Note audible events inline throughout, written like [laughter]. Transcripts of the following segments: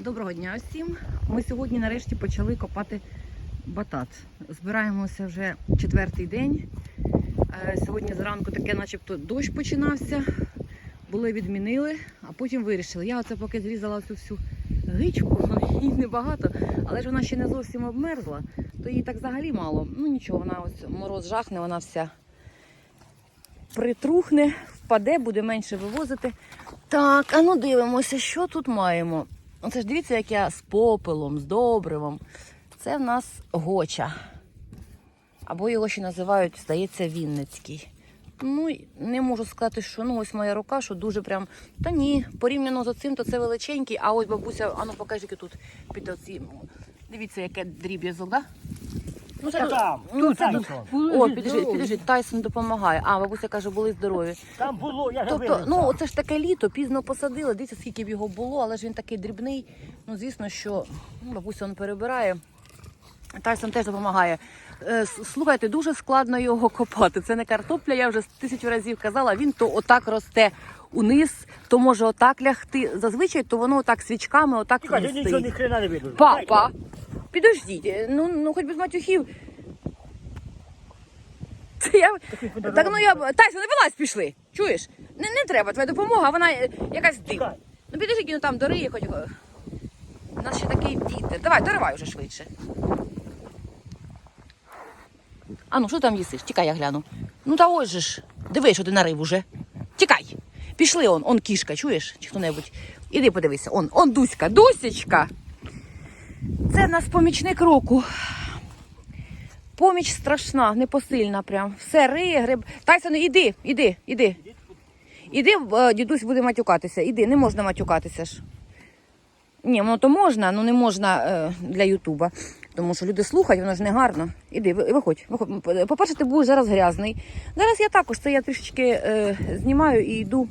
Доброго дня всім. Ми сьогодні нарешті почали копати батат. Збираємося вже четвертий день. Е, Сьогодні зранку таке, начебто, дощ починався. Були відмінили, а потім вирішили. Я оце поки зрізала цю всю гичку, [laughs] її небагато, але ж вона ще не зовсім обмерзла, то її так взагалі мало. Ну нічого, вона ось мороз жахне, вона вся притрухне, впаде, буде менше вивозити. Так, а ну дивимося, що тут маємо. Оце ж дивіться, як я з попелом, з добривом. Це в нас гоча. Або його ще називають, здається, Вінницький. Ну, не можу сказати, що ну ось моя рука, що дуже прям. Та ні, порівняно з цим, то це величенький, а ось бабуся, а ну покажи тут під оці. Дивіться, яке дріб'язок, да? Ну, Та там, ну, тут це Тайсон. О, підожди, підожди, Тайсон допомагає. А, бабуся каже, були здорові. Там було, я Тобто, ну оце ж таке літо, пізно посадили. Дивіться, скільки б його було, але ж він такий дрібний. Ну, звісно, що ну, бабуся він перебирає. Тайсон теж допомагає. Е, с- Слухайте, дуже складно його копати. Це не картопля, я вже тисячу разів казала. Він то отак росте униз, то може отак лягти. Зазвичай то воно отак свічками, отак Ти каже, вниз нічого стоїть. ні хрена не видно. Папа, підождіть, ну, ну хоч без матюхів. Це я... Так ну я Тайсон, не вилазь пішли. Чуєш? Не, не треба твоя допомога, вона е, якась дивна. Ну підожди, ну там дориє хоч. е. У нас ще такий вітер. Давай, доривай вже швидше. А ну, що там їсиш? Тікай, я гляну. Ну та ось же ж. Диви, що ти нарив уже. Тікай. Пішли он, он кішка, чуєш? Чи хто-небудь. Іди подивися, он, он Дуська, Дусечка. Це в нас помічник року. Поміч страшна, непосильна прям. Все риє, гриб. Тайсон, іди, іди, іди. Іди, е, дідусь буде матюкатися. Іди, не можна матюкатися ж. Ні, ну то можна, ну не можна е, для Ютуба. Тому що люди слухають, воно ж не гарно. Іди, виходь, виходь. По-перше, ти будеш зараз грязний. Зараз я також це я трішечки е, знімаю і йду.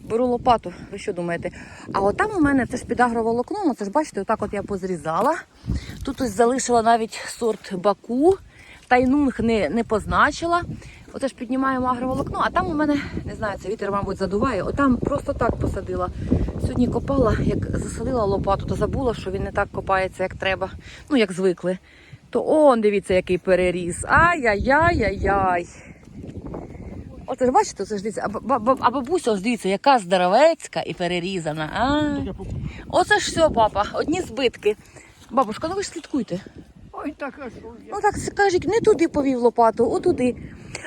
Беру лопату, ви що думаєте? А от там у мене це ж під агроволокном, ну, це ж бачите, отак от я позрізала. Тут ось залишила навіть сорт баку, тайнунг не, не позначила. Оце ж піднімаємо агроволокно, а там у мене, не знаю, це вітер, мабуть, задуває. Отам просто так посадила. Сьогодні копала, як засадила лопату, то забула, що він не так копається, як треба. Ну, як звикли. То он, дивіться, який переріс. Ай-яй-яй-яй-яй. Ж бачите, це ж дивіться, а, ба- ба- а бабуся, ось дивіться, яка здоровецька і перерізана. А? Оце ж все, папа, одні збитки. Бабушка, ну ви ж слідкуйте. Ой, так, а що я? Ну так скажіть, не туди повів лопату, отуди.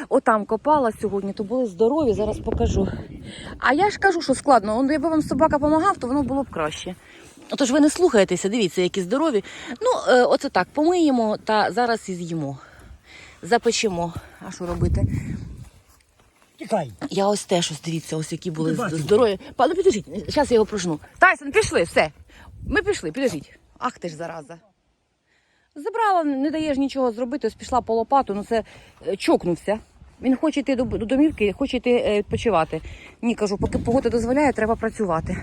Отам копала сьогодні, то були здорові, зараз покажу. А я ж кажу, що складно. Якби вам собака допомагав, то воно було б краще. Отож ви не слухаєтеся, дивіться, які здорові. Ну, е, оце так, помиємо та зараз і з'їмо. Запечемо. А що робити? Тікай. Я ось теж ось дивіться, ось які були бачу. здорові. Па, ну підождіть, зараз я його прожну. Тайсон, пішли, все. Ми пішли, підождіть. Ах ти ж зараза. Забрала, не даєш нічого зробити, ось пішла по лопату, ну це е, чокнувся. Він хоче йти до, до домівки, хоче йти е, відпочивати. Ні, кажу, поки погода дозволяє, треба працювати.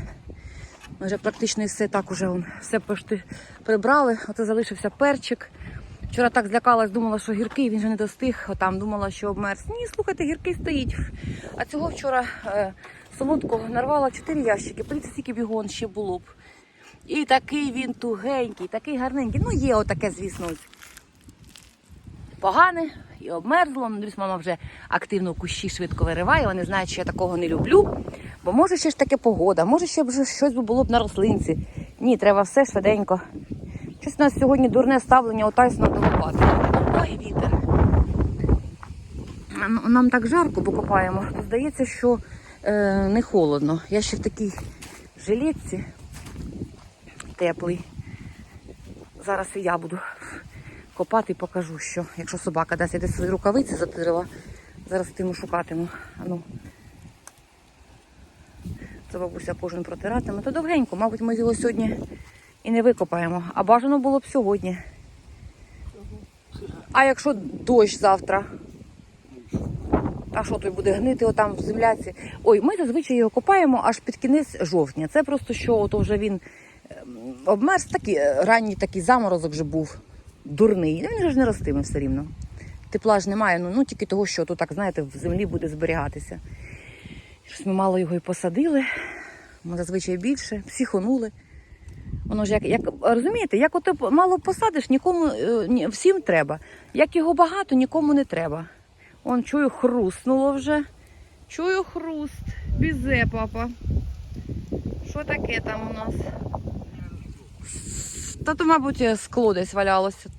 Ми вже практично все так уже все пошти прибрали. Оце залишився перчик. Вчора так злякалась, думала, що гіркий, він вже не достиг. Отам думала, що обмерз. Ні, слухайте, гіркий стоїть. А цього вчора е, солодкого нарвала 4 ящики. Подивіться, скільки бігон ще було б. І такий він тугенький, такий гарненький. Ну, є отаке, звісно. Погане і обмерзло. Ну, дивись, мама вже активно кущі швидко вириває. Вони знають, що я такого не люблю. Бо може ще ж таке погода, може ще щось було б на рослинці. Ні, треба все швиденько. Щось у нас сьогодні дурне ставлення у Тайсона до лопати. Ой, вітер. Нам- так жарко, бо копаємо. Здається, що е, не холодно. Я ще в такій жилетці теплий. Зараз і я буду копати і покажу, що якщо собака дасть я десь свої рукавиці затирила, зараз тиму шукатиму. А ну. Це бабуся кожен протиратиме. То довгенько, мабуть, ми його сьогодні і не викопаємо. А бажано було б сьогодні. А якщо дощ завтра? А що той буде гнити отам в земляці? Ой, ми зазвичай його копаємо аж під кінець жовтня. Це просто що ото вже він ем, обмерз, такий е, ранній такий заморозок вже був дурний. Він же ж не ростиме все рівно. Тепла ж немає, ну, ну тільки того, що то так, знаєте, в землі буде зберігатися. Щось ми мало його і посадили. Ми зазвичай більше, психонули. Воно ж як, як розумієте, як ото мало посадиш, нікому е, ні, всім треба. Як його багато, нікому не треба. Он чую, хрустнуло вже. Чую хруст. Бізе, папа. Що таке там у нас? Та то, мабуть, скло десь валялося.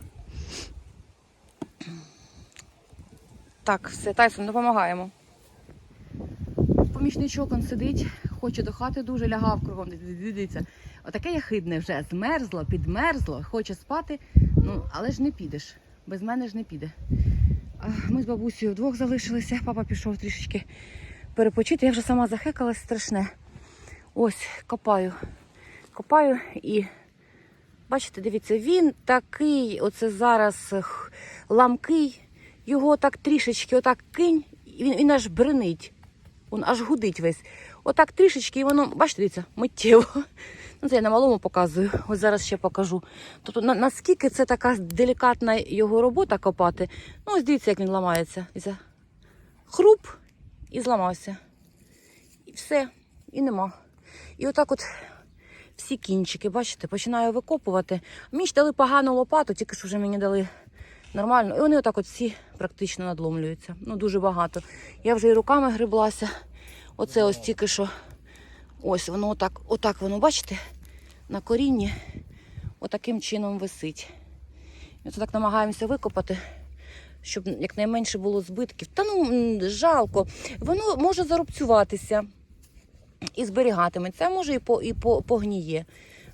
Так, все, Тайсон, допомагаємо. Помічничок он сидить, хоче до хати дуже лягав кругом. Дивіться. Отаке яхидне вже змерзло, підмерзло, хоче спати. Ну, але ж не підеш. Без мене ж не піде. Ми з бабусею вдвох залишилися. Папа пішов трішечки перепочити. Я вже сама захекалась страшне. Ось копаю. Копаю і бачите, дивіться, він такий, оце зараз ламкий, його так трішечки отак кинь, і він, він аж бренить. Він аж гудить весь. Отак трішечки, і воно, бачите, дивіться, миттєво. Ну, це я на малому показую. Ось зараз ще покажу. Тобто, на, наскільки це така делікатна його робота копати. Ну, ось дивіться, як він ламається. Дивіться. Хруп і зламався. І все, і нема. І отак от всі кінчики, бачите, починаю викопувати. Мені ж дали погану лопату, тільки що вже мені дали нормально. І вони отак от всі практично надломлюються. Ну, дуже багато. Я вже і руками гриблася. Оце ось тільки що. Ось воно отак, отак воно, бачите, на корінні отаким чином висить. І оце так намагаємося викопати, щоб якнайменше було збитків. Та ну жалко. Воно може зарубцюватися і зберігатиметься, а може і, по, і по, погніє.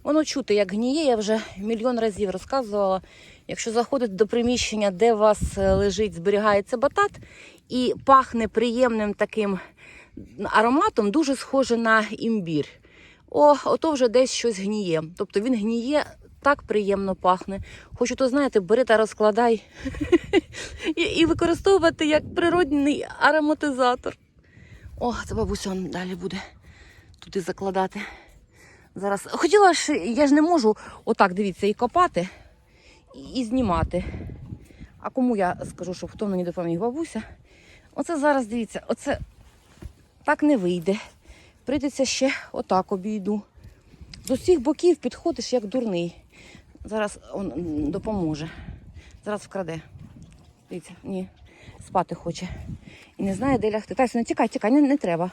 Воно чути, як гніє, я вже мільйон разів розказувала. Якщо заходити до приміщення, де у вас е, лежить, зберігається батат, і пахне приємним таким ароматом, дуже схоже на імбір. О, ото вже десь щось гніє. Тобто він гніє, так приємно пахне. Хочу, то знаєте, бери та розкладай [laughs] і використовувати як природний ароматизатор. О, це бабуся далі буде туди закладати. Зараз хотіла ж, я ж не можу отак, дивіться, і копати, і, знімати. А кому я скажу, щоб хто мені допоміг бабуся? Оце зараз дивіться, оце так не вийде. Прийдеться ще отак обійду. З усіх боків підходиш як дурний. Зараз он допоможе. Зараз вкраде. Дивіться, ні, спати хоче. І не знає, де лягти. Тайсон, тікай, тікай, не, не треба.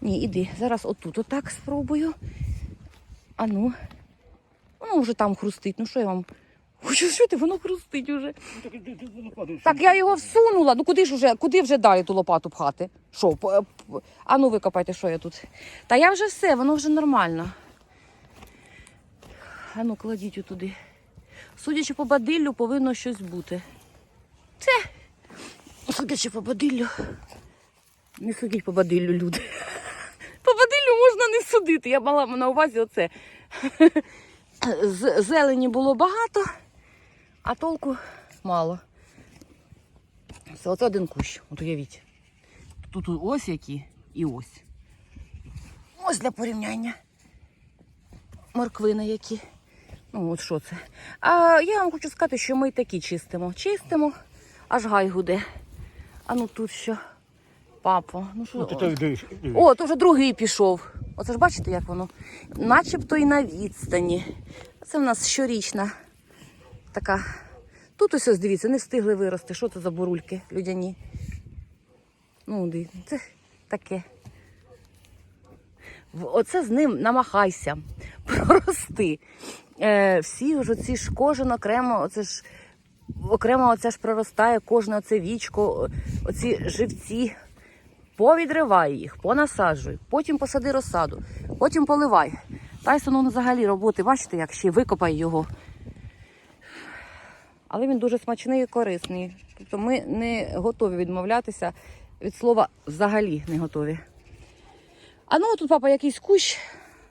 Ні, іди. Зараз отут отак спробую. А ну. Воно вже там хрустить. Ну що я вам. Хочу чути, воно хрустить уже. Так я його всунула. Ну куди ж уже, куди вже далі ту лопату пхати? Що? п- А ну викопайте, що я тут. Та я вже все, воно вже нормально. А ну кладіть отуди. Судячи по бадиллю, повинно щось бути. Це. Судячи по бадиллю. Не судіть по бадиллю, люди. [laughs] По бадиллю можна не судити. Я мала на увазі оце. [laughs] Зелені було багато, а толку мало. Це оце один кущ, от уявіть. Тут ось які і ось. Ось для порівняння. Морквини які. Ну, от що це. А я вам хочу сказати, що ми і такі чистимо. Чистимо, аж гай гуде. А ну тут що? Папо, ну що? Ну. О, то вже другий пішов. Оце ж бачите, як воно? Начебто і на відстані. Це в нас щорічна така. Тут ось ось дивіться, не встигли вирости. Що це за бурульки людяні? Ну, дивіться, це таке. Оце з ним намахайся [laughs] прорости. Е, всі ж оці ж кожен окремо, оце ж окремо оце ж проростає, кожне оце вічко, оці живці. Повідривай їх, понасаджуй, потім посади розсаду, потім поливай. Тайсон он взагалі роботи, бачите, як ще викопай його. Але він дуже смачний і корисний. Тобто ми не готові відмовлятися від слова взагалі не готові. А ну тут папа якийсь кущ,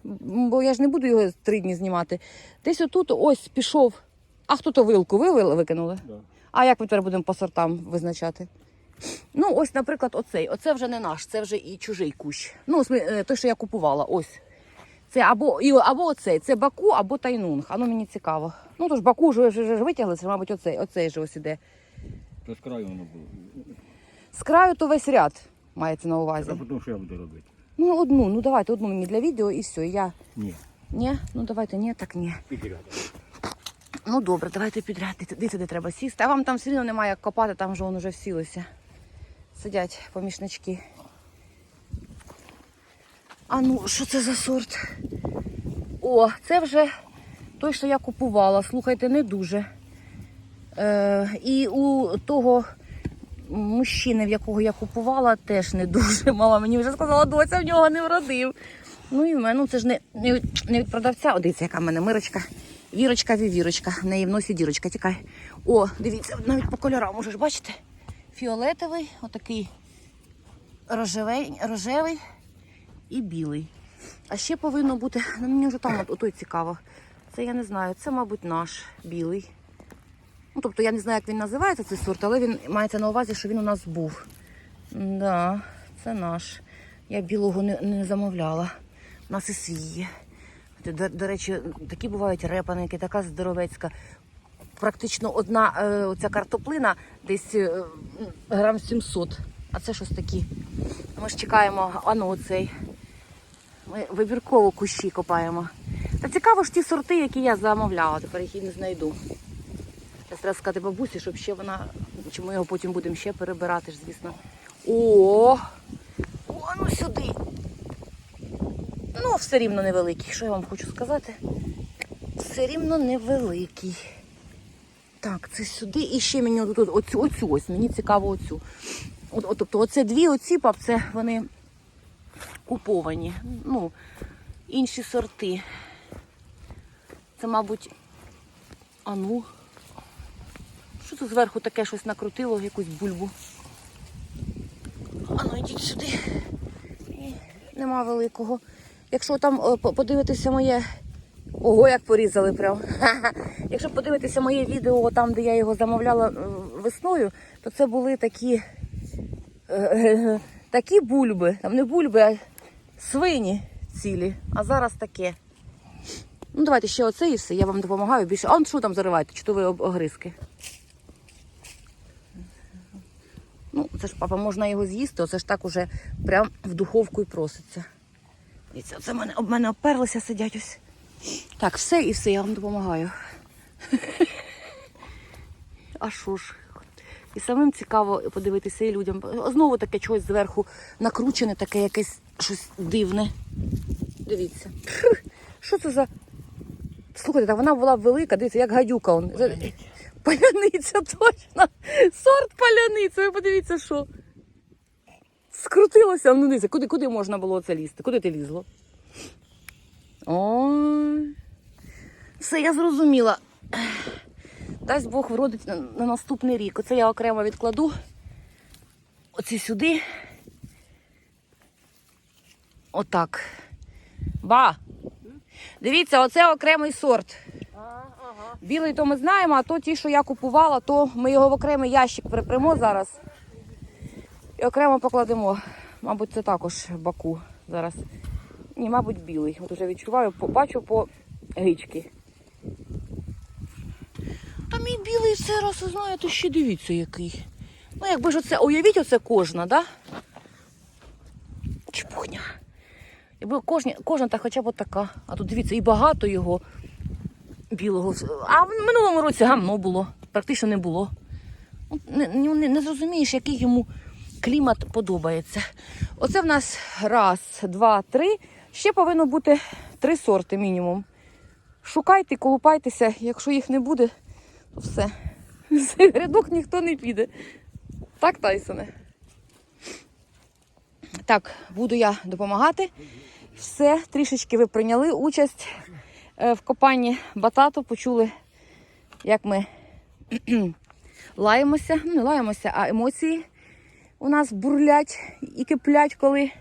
бо я ж не буду його три дні знімати. Десь отут ось пішов. А хто то вилку? Ви викинули? Да. А як ми тепер будемо по сортам визначати? Ну, ось, наприклад, оцей. Оце вже не наш, це вже і чужий кущ. Ну, ось ми, е, той, що я купувала, ось. Це або, і, або оцей, це Баку, або Тайнунг. А ну мені цікаво. Ну, то ж Баку вже, вже, вже витягли, це, мабуть, оцей, оцей же ось іде. То з краю воно було. З краю то весь ряд мається на увазі. А потім що я буду робити? Ну, одну, ну давайте одну мені для відео і все. Я. Ні, Ні? Ну давайте, ні, так ні. підряд. Ну добре, давайте підряд. Дивіться, де треба сісти. А вам там все одно немає як копати, там вже воно вже всілося. Сидять помічнички. А ну, що це за сорт? О, це вже той, що я купувала. Слухайте, не дуже. Е, і у того мужчини, в якого я купувала, теж не дуже. [laughs] Мама мені вже сказала, доця в нього не вродив. Ну і в мене ну, це ж не, не, не від продавця. О, дивіться, яка в мене мирочка. Вірочка, вівірочка. В неї в носі дірочка, тікай. О, дивіться, навіть по кольорам, можеш бачите? Фіолетовий, отакий рожевий, рожевий і білий. А ще повинно бути, ну мені вже там от, отой цікаво. Це я не знаю, це, мабуть, наш білий. Ну, тобто я не знаю, як він називається цей сорт, але він мається на увазі, що він у нас був. Да, це наш. Я білого не, не замовляла. У нас і свій. До, до речі, такі бувають репаники, така здоровецька. Практично одна е, оця картоплина десь е, грам 700. А це щось такі. Ми ж чекаємо, а ну оцей. Ми вибірково кущі копаємо. Та цікаво ж ті сорти, які я замовляла, тепер їх і не знайду. Я треба сказати бабусі, щоб ще вона, чи ми його потім будемо ще перебирати ж, звісно. О! О, ну сюди. Ну, все рівно невеликий. Що я вам хочу сказати? Все рівно невеликий. Так, це сюди. І ще мені от, оцю, оцю ось, мені цікаво оцю. От, от, тобто оце дві оці пап, це вони куповані. Ну, інші сорти. Це, мабуть, а ну. Що це зверху таке щось накрутило, якусь бульбу? А ну йдіть сюди. Нема великого. Якщо там е, подивитися моє. Ого, як порізали прям. [laughs] Якщо подивитися моє відео, там, де я його замовляла е, весною, то це були такі, е, [laughs] такі бульби. Там не бульби, а свині цілі. А зараз таке. Ну, давайте ще оце і все, я вам допомагаю більше. А он що там зариваєте? Чудові об- огризки. Ну, це ж папа, можна його з'їсти, оце ж так уже прям в духовку і проситься. Дивіться, оце мене, об мене оперлися, сидять ось. Так, все і все, я вам допомагаю. [laughs] А що ж? І самим цікаво подивитися і людям. Знову таке чогось зверху накручене, таке якесь щось дивне. Дивіться. Що це за. Слухайте, так вона була велика, дивіться, як гадюка. Он. Паляниця [laughs] точно. Сорт паляниця. Ви подивіться, що. Скрутилося, ну дивіться, куди, куди можна було це лізти? Куди ти лізло? Ой. Все, я зрозуміла. Дасть Бог вродить на, на наступний рік. Оце я окремо відкладу. Оці сюди. Отак. Ба. Дивіться, оце окремий сорт. Білий то ми знаємо, а то ті, що я купувала, то ми його в окремий ящик припрямо зараз. І окремо покладемо. Мабуть, це також баку зараз. Ні, мабуть, білий. От уже відчуваю, по- бачу по гички. Та мій білий це раз, знаєте, ще дивіться який. Ну, якби ж оце, уявіть, оце кожна, да? Чепухня. Якби кожна, кожна та хоча б така. А тут дивіться, і багато його білого. А в минулому році гамно було. Практично не було. Ну, Не, не, не зрозумієш, який йому клімат подобається. Оце в нас раз, два, три. Ще повинно бути три сорти мінімум. Шукайте, колупайтеся, якщо їх не буде, то все. [laughs] З рядок ніхто не піде. Так, Тайсоне? Так, буду я допомагати. Все, трішечки ви прийняли участь е, в копанні батату, почули, як ми [clears throat] лаємося. Ну, не лаємося, а емоції у нас бурлять і киплять, коли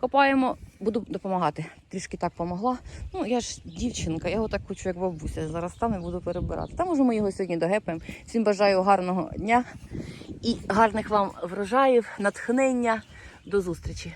копаємо. Буду допомагати. Трішки так помогла. Ну, я ж дівчинка, я його так хочу, як бабуся. Зараз стану і буду перебирати. Та може ми його сьогодні догепаємо. Всім бажаю гарного дня і гарних вам врожаїв, натхнення. До зустрічі!